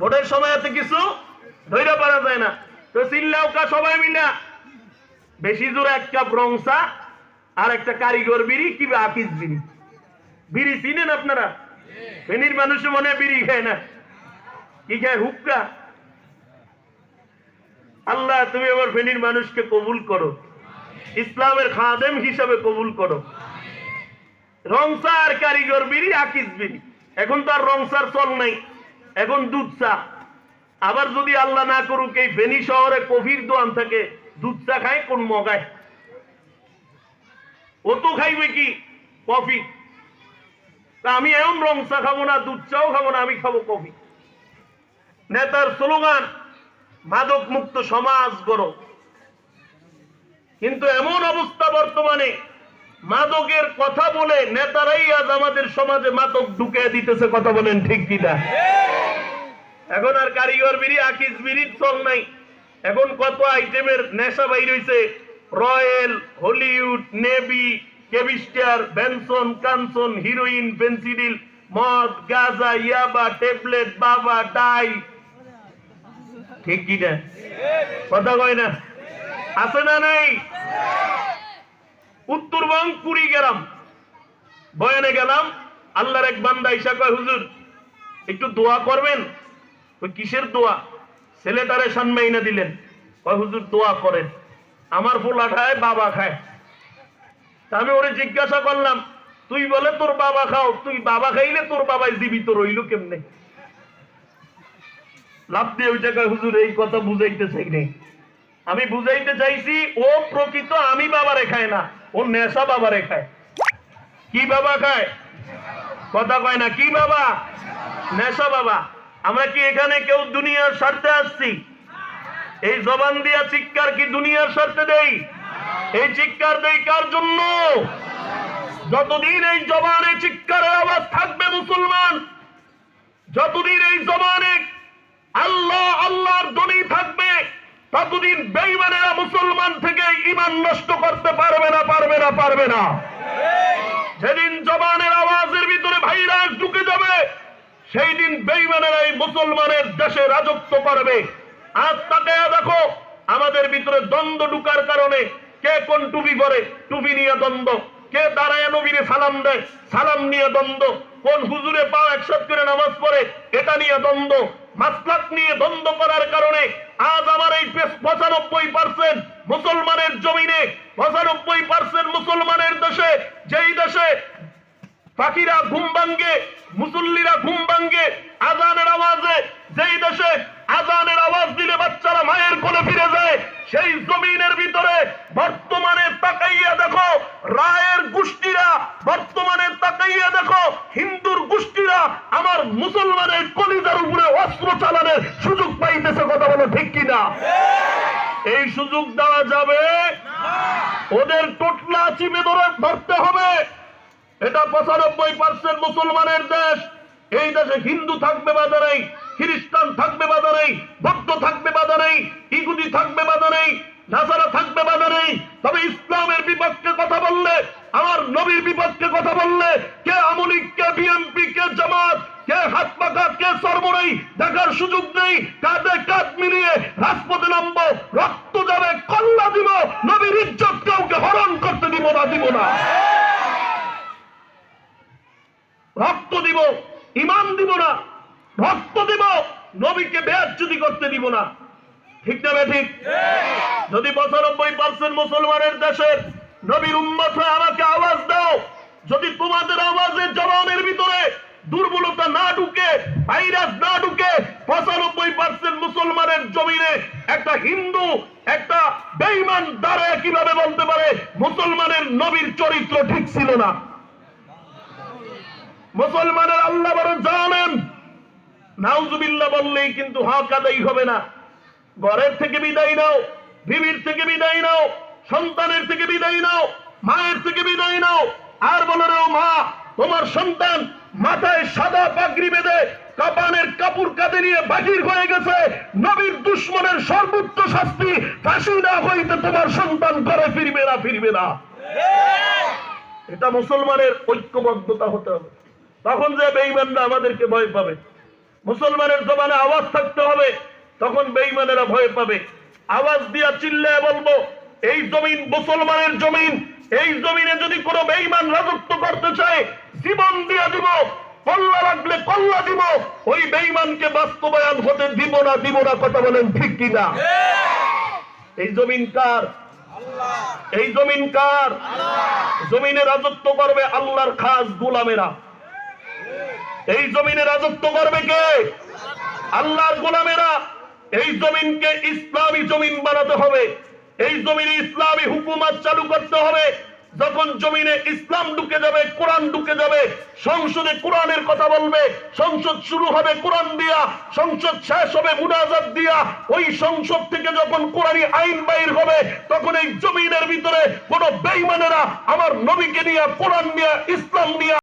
ভোটের সময় এত কিছু? ধৈর্য পারা যায় না। তো চিল্লাও কা সবাই মিলা। বেশি জোরে এক কাপ রংসা আর একটা কারিগর বিড়ি কিংবা আকিস বিড়ি? বিড়ি চিনেন আপনারা? ফেনীর মানুষ মনে বিড়ি খায় না। কি খায়? হুক্কা। আল্লাহ, তুমি আমার ফেনীর মানুষকে কবুল করো। ইসলামের খাদেম হিসাবে কবুল করো। রংসা আর কারিগর বিড়ি, আকিস বিড়ি। এখন তো আর রংসার চল নাই। এখন দুধ চা। আবার যদি আল্লাহ না করুক, এই ফেনী শহরে কফির দোয়ান থাকে, দুধ চা খায়, কোন মগায়? ও তো খাইবে কি? কফি। তা আমি এমন রং চা খাব না, দুধ চাও খাব না, আমি খাব কফি। নেতার স্লোগান, মাদক মুক্ত সমাজ গড়ো। কিন্তু এমন অবস্থা বর্তমানে মাদকের কথা বলে নেতারাই আজ আমাদের সমাজে মাদক ঢুকে দিতেছে, কথা বলেন ঠিক কিনা? এখন আর কারিগর বিড়ি, আকিস বিড়ির চল নাই। এখন কত আইটেমের নেশা বাইর হইছে? রয়্যাল, হলিউড, নেভি কেবিস্টার বেনসন কানসন, হিরোইন পেন্সিডিল মদ, গাজা, ইয়াবা, ট্যাবলেট, বাবা, ডাই। ঠিক কি না কথা কয় না? আছে না নাই? উত্তরবঙ্গ পুরী গেলাম। বয়ানে গেলাম, আল্লাহর এক বান্দা ইসা কয়, হুজুর, একটু দোয়া করবেন? ওই কিসের দোয়া? ছেলেটারে সানমাইনা দিলেন। কয়, হুজুর, দোয়া করেন। আমার পোলা খায়, বাবা খায়। আমি ওরে জিজ্ঞাসা করলাম, তুই বলে তোর বাবা খাও, তুই বাবা খাইলে তোর বাবাই জীবিত রইল কেমনে? লাভ দিয়ে ওই জায়গায় হুজুর, এই কথা বুঝাইতে চাই নেই আমি বুঝাইতে চাইছি, ও প্রকৃত আমি বাবারে খায় না, ও নেশা বাবারে খায়। কি বাবা খায়? কথা কয় না, কি বাবা? নেশা বাবা। আমরা কি এখানে কেউ দুনিয়ার স্বার্থে আসছি? এই জবান দিয়া চিৎকার কি দুনিয়ার স্বার্থে দেই? এই চিৎকার দেই কার জন্য? যতদিন এই জবানে চিৎকারের আওয়াজ থাকবে মুসলমান, যতদিন এই জবানে আল্লাহ আল্লাহর ধ্বনি থাকবে ততদিন বেইমানেরা মুসলমান থেকে ইমান নষ্ট করতে পারবে না পারবে না পারবে না। যেদিন জবানের আওয়াজের ভিতরে ভাইরাস ঢুকে যাবে সেই দিন বেইমানেরা এই মুসলমানের দেশে রাজত্ব করবে। আজ তাকে দেখো, আমাদের ভিতরে দ্বন্দ্ব ঢুকার কারণে কে কোন টুপি পরে, টুপি নিয়ে দ্বন্দ্ব। কে দাঁড়ায় নবীরে সালাম দেয়, সালাম নিয়ে দ্বন্দ্ব। কোন হুজুরে পাও একসাথ করে নামাজ পড়ে, এটা নিয়ে দ্বন্দ্ব। মাসলাক নিয়ে দ্বন্দ্ব করার কারণে আজ আমার এই পঁচানব্বই পার্সেন্ট মুসলমানের জমিনে, পঁচানব্বই পার্সেন্ট মুসলমানের দেশে, যেই দেশে পাখিরা ঘুম ভাঙ্গে মুসল্লিরা ঘুম ভাঙ্গে আজানের আওয়াজে, যেই দেশে আজানের আওয়াজ দিলে বাচ্চারা মায়ের কোলে ফিরে যায়, সেই জমিনের ভিতরে বর্তমানে তাকাইয়া দেখো, রায়ের গোষ্ঠীরা বর্তমানে তাকাইয়া দেখো হিন্দুর গোষ্ঠীরা আমার মুসলমানের কলিজার উপরে অস্ত্র চালানোর সুযোগ পাইতেছে কথা বলো ঠিক কিনা? এই সুযোগ দেওয়া যাবে? ওদের টোটলা চিপে ধরে ধরতে হবে। এটা পঁচানব্বই পার্সেন্ট মুসলমানের দেশ। এই দেশে হিন্দু থাকবে বাজারে খ্রিস্টান থাকবে বাধা নেই বৌদ্ধ থাকবে বাধা নেই ইহুদি থাকবে বাধা নেই নাসারা থাকবে বাধা নেই তবে ইসলামের বিপক্ষে কথা বললে আমার নবীর বিপক্ষে কথা বললে কে আমলিক কে বিএনপি জামাত, কে হাত পাকা, কে সর্বনেই দেখার সুযোগ নেই, কাঁধে কাঁধ মিলিয়ে রাজপথে নামবো, রক্ত যাবে, কল্লা দিব, নবীর ইজ্জত কাউকে হরণ করতে দিব না দিব না। রক্ত দিব ইমান দিব না, রক্ত দিব, নবীকে বেয়াজ্জুদি করতে দিব না। ঠিক না বে ঠিক? যদি পঁচানব্বই পার্সেন্ট মুসলমানের দেশের নবীর উম্মত আমাকে আওয়াজ দাও, যদি তোমাদের আওয়াজের জবানের ভিতরে দুর্বলতা না ঢুকে ভাইরাস না ঢুকে, পঁচানব্বই পার্সেন্ট মুসলমানের জমিনে একটা হিন্দু, একটা বেইমান দাঁড়ায় কীভাবে বলতে পারে, মুসলমানের নবীর চরিত্র ঠিক ছিল না। মুসলমানের আল্লাহ বড় জানেন। নাউজুবিল্লাহ বললেই কিন্তু হক আদায় হবে না। ঘরের থেকে বিদায় নাও, বিবির থেকে বিদায় নাও, সন্তানের থেকে বিদায় নাও, মায়ের থেকে বিদায় নাও, আর বলে রে মা তোমার সন্তান মাথায় সাদা পাগড়ি বেঁধে কাপানের কাপড় কাঁধে নিয়ে বাহির হয়ে গেছে। নবীর দুশ্মনের সর্বোচ্চ শাস্তি ফাঁসি না হইতে তোমার সন্তান ঘরে ফিরবে না ফিরবে না। এটা মুসলমানের ঐক্যবদ্ধতা হতে হবে। তখন যে বেইমানরা আমাদেরকে ভয় পাবে। মুসলমানের জমানে আওয়াজ থাকতে হবে, তখন বেঈমানেরা ভয় পাবে। আওয়াজ দিয়া চিল্লায় বলব, এই জমিন মুসলমানের জমিন, এই জমিনে যদি কোনো বেঈমান রাজত্ব করতে চায় জীবন দিয়া দিব কল্লা লাগলে কল্লা দিব। ওই বেঈমানকে বাস্তবায়ন হতে দিব না দিব না কথা বলেন ঠিক কিনা এই জমিন কার? এই জমিন কার? জমিনে রাজত্ব করবে আল্লাহর খাস গোলামেরা। এই জমিনে রাজত্ব করবে কে? আল্লাহর গোলামেরা। এই জমিনকে ইসলামী জমিন বানাতে হবে। এই জমিনে ইসলামী হুকুমত চালু করতে হবে। যখন জমিনে ইসলাম ঢুকে যাবে, কোরআন ঢুকে যাবে, সংসদে কোরআনের কথা বলবে, সংসদ শুরু হবে কোরআন দিয়া, সংসদ শেষ হবে মুনাজাত দিয়া, ওই সংসদ থেকে যখন কোরআনী আইন বাইর হবে, তখন এই জমিনের ভিতরে কোন বেইমানেরা আমার নবীকে নিয়ে, কোরআন নিয়ে, ইসলাম নিয়ে